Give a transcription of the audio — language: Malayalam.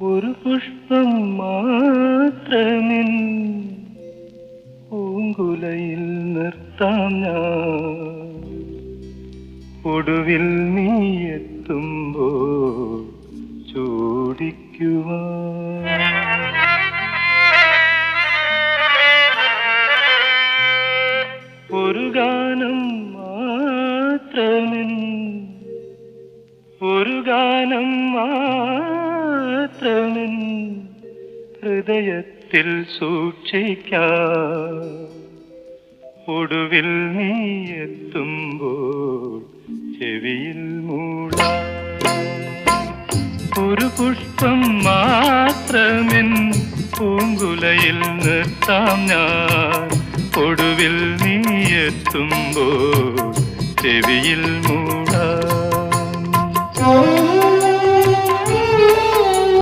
ഒരു പുഷ്പം മാത്രമിൻ പൂങ്കുലയിൽ നിർത്താം ഞാൻ. ഒടുവിൽ നീ എത്തുമ്പോ ചോദിക്കുവാൻ. ഒരു ഗാനം മാത്രമിൻ ഒരു ഗാനം മാത്രമിൻ ഹൃദയത്തിൽ സൂക്ഷിക്ക. ഒടുവിൽ നീ എത്തുമ്പോൾ ചെവിയിൽ മൂട. ഒരു പുഷ്പം മാത്രമിൻ പൂങ്കുലയിൽ നിർത്താം ഞാൻ. ഒടുവിൽ നീ എത്തുമ്പോൾ ചെവിയിൽ മൂടാം.